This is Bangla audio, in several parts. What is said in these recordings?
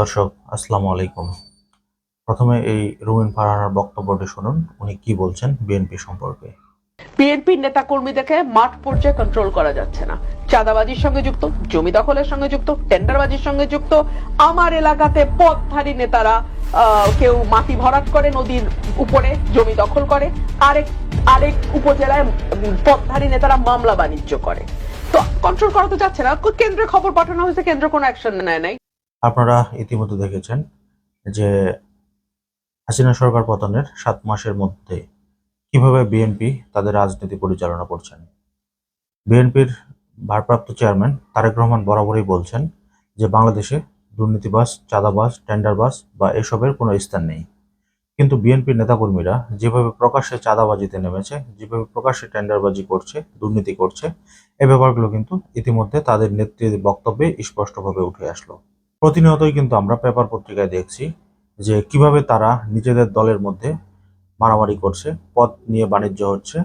দর্শক, আসসালামু আলাইকুম। প্রথমে এই রুমিন ফারহানার বক্তব্যটি শুনুন। উনি কি বলছেন বিএনপি সম্পর্কে? বিএনপির নেতা কর্মীদেরকে মাঠ পর্যায়ে কন্ট্রোল করা যাচ্ছে না। চাঁদাবাজির সঙ্গে যুক্ত, জমি দখলের সঙ্গে যুক্ত, টেন্ডারবাজির সঙ্গে যুক্ত, আমার এলাকাতে পথধারী নেতারা কেউ মাটি ভরাট করে, নদীর উপরে জমি দখল করে, আরেক আরেক উপজেলায় পথধারী নেতারা মামলা বাণিজ্য করে। তো কন্ট্রোল করা তো যাচ্ছে না। কেন্দ্রে খবর পাঠানো হয়েছে, কেন্দ্র কোনো অ্যাকশন নেয় নাই। আপনারা ইতিমধ্যে দেখেছেন যে হাসিনা সরকার পতনের সাত মাসের মধ্যে কীভাবে বিএনপি তাদের রাজনীতি পরিচালনা করছেন। বিএনপির ভারপ্রাপ্ত চেয়ারম্যান তারেক রহমান বরাবরই বলছেন যে বাংলাদেশে দুর্নীতিবাজ, চাঁদাবাজ, টেন্ডারবাজ বা এসবের কোনো স্থান নেই। কিন্তু বিএনপির নেতাকর্মীরা যেভাবে প্রকাশ্যে চাঁদাবাজিতে নেমেছে, যেভাবে প্রকাশ্যে টেন্ডারবাজি করছে, দুর্নীতি করছে, এ ব্যাপারগুলো কিন্তু ইতিমধ্যে তাদের নেত্রীর বক্তব্যে স্পষ্টভাবে উঠে আসলো। প্রতিনিয়তই কিন্তু আমরা পেপার পত্রিকায় দেখছি যে কীভাবে তারা নিজেদের দলের মধ্যে মারামারি করছে, পদ নিয়ে বাণিজ্য হচ্ছে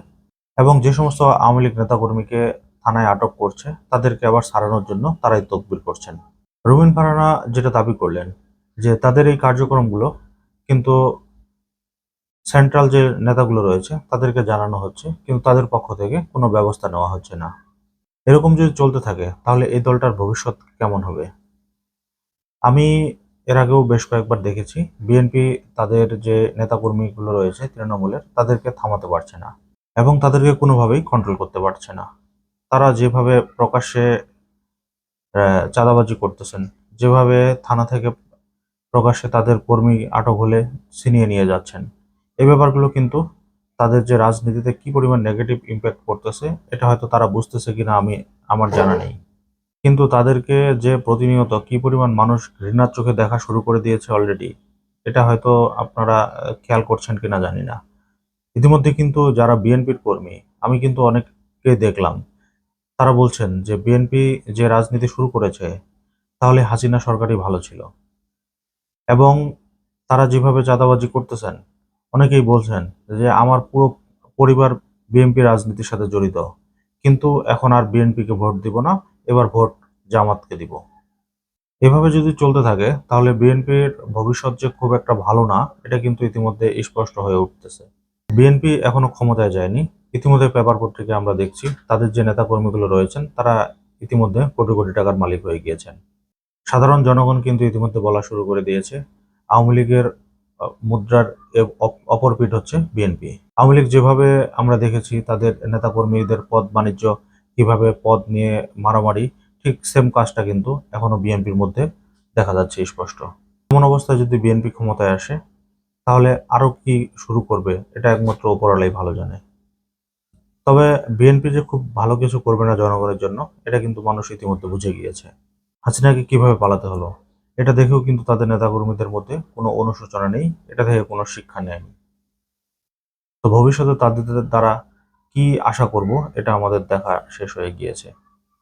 এবং যে সমস্ত আওয়ামী লীগ নেতাকর্মীকে থানায় আটক করছে, তাদেরকে আবার সারানোর জন্য তারাই তকবির করছেন। রুমিন ফারানা যেটা দাবি করলেন যে তাদের এই কার্যক্রমগুলো কিন্তু সেন্ট্রাল যে নেতাগুলো রয়েছে তাদেরকে জানানো হচ্ছে, কিন্তু তাদের পক্ষ থেকে কোনো ব্যবস্থা নেওয়া হচ্ছে না। এরকম যদি চলতে থাকে, তাহলে এই দলটার ভবিষ্যৎ কেমন হবে? আমি এর আগেও বেশ কয়েকবার দেখেছি। বিএনপি তাদের যে নেতাকর্মীগুলো রয়েছে, তৃণমূলের, তাদেরকে থামাতে পারছে না এবং তাদেরকে কোনোভাবেই কন্ট্রোল করতে পারছে না। তারা যেভাবে প্রকাশ্যে চাঁদাবাজি করতেছেন, যেভাবে থানা থেকে প্রকাশ্যে তাদের কর্মী আটক হলে ছিনিয়ে নিয়ে যাচ্ছেন এই ব্যাপারগুলো কিন্তু তাদের যে রাজনীতিতে কি পরিমাণ নেগেটিভ ইম্প্যাক্ট করতেছে, এটা হয়তো তারা বুঝতেছে কিনা আমি, আমার জানা নেই। কিন্তু তাদেরকে যে প্রতিনিয়ত কি পরিমাণ মানুষ ঘৃণার চোখে দেখা শুরু করে দিয়েছে অলরেডি এটা হয়তো আপনারা খেয়াল করছেন কিনা জানি না। ইতিমধ্যে কিন্তু যারা বিএনপির কর্মী, আমি কিন্তু অনেককে দেখলাম, তারা বলছেন যে বিএনপি যে রাজনীতি শুরু করেছে, তাহলে হাসিনা সরকারই ভালো ছিল। এবং তারা যেভাবে চাঁদাবাজি করতেছেন, অনেকেই বলছেন যে আমার পুরো পরিবার বিএনপি রাজনীতির সাথে জড়িত, কিন্তু এখন আর বিএনপিকে ভোট দিব না এবার ভোট জামাতকে দিব। এভাবে যদি চলতে থাকে, তাহলে বিএনপির ভবিষ্যৎ যে খুব একটা ভালো না, এটা কিন্তু ইতিমধ্যে স্পষ্ট হয়ে উঠতেছে। বিএনপি এখনও ক্ষমতায় যায়নি। ইতিমধ্যে পেপার পত্রিকায় আমরা দেখছি, তাদের যে নেতাকর্মীগুলো রয়েছেন, তারা ইতিমধ্যে কোটি কোটি টাকার মালিক হয়ে গিয়েছেন। সাধারণ জনগণ কিন্তু ইতিমধ্যে বলা শুরু করে দিয়েছে, আওয়ামী লীগের মুদ্রার এ- অপ- অপর পিঠ হচ্ছে বিএনপি। আওয়ামী লীগ যেভাবে আমরা দেখেছি, তাদের নেতাকর্মীদের পদ বাণিজ্য কীভাবে পদ নিয়ে মারামারি, ঠিক সেম কাজটা কিন্তু এখনও বিএনপির মধ্যে দেখা যাচ্ছে স্পষ্ট। এমন অবস্থায় যদি বিএনপি ক্ষমতায় আসে, তাহলে আরও কি শুরু করবে? এটা একমাত্র ওপরালাই ভালো জানে। তবে বিএনপি যে খুব ভালো কিছু করবে না জনগণের জন্য, এটা কিন্তু মানুষ ইতিমধ্যে বুঝে গিয়েছে। হাসিনাকে কীভাবে পালাতে হলো, এটা দেখেও কিন্তু তাদের নেতাকর্মীদের মধ্যে কোনো অনুশোচনা নেই, এটা থেকে কোনো শিক্ষা নেয়নি। তো ভবিষ্যতে তাদের দ্বারা কি আশা করব, এটা আমাদের দেখা শেষ হয়ে গিয়েছে।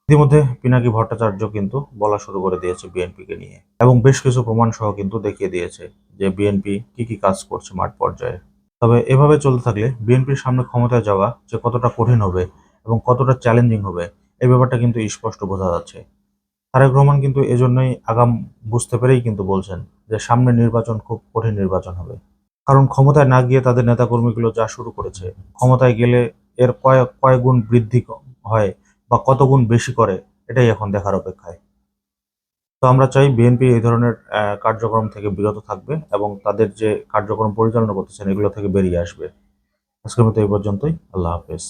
ইতিমধ্যে পিনাকি ভট্টাচার্য কিন্তু বলা শুরু করে দিয়েছে বিএনপিকে নিয়ে। এবং বেশ কিছু প্রমাণ সহ কিন্তু দেখিয়ে দিয়েছে যে বিএনপি কি কি কাজ করছে মাঠ পর্যায়ে। তবে এভাবে চলতে থাকলে বিএনপির সামনে ক্ষমতায় যাওয়া যে কতটা কঠিন হবে এবং কতটা চ্যালেঞ্জিং হবে এই ব্যাপারটা কিন্তু স্পষ্ট বোঝা যাচ্ছে। তারেক রহমান কিন্তু এজন্যই আগাম বুঝতে পেরেই কিন্তু বলছেন যে সামনে নির্বাচন খুব কঠিন নির্বাচন হবে। কারণ ক্ষমতায় না গিয়ে তাদের নেতাকর্মীগুলো যা শুরু করেছে, ক্ষমতায় গেলে এর কয়েক কয়েক গুণ বৃদ্ধি হয় বা কত গুণ বেশি করে, এটাই এখন দেখার অপেক্ষায়। তো আমরা চাই বিএনপি এই ধরনের কার্যক্রম থেকে বিরত থাকবে এবং তাদের যে কার্যক্রম পরিচালনা করতেছেন, এগুলো থেকে বেরিয়ে আসবে। আজকের মতো এই পর্যন্তই। আল্লাহ হাফেজ।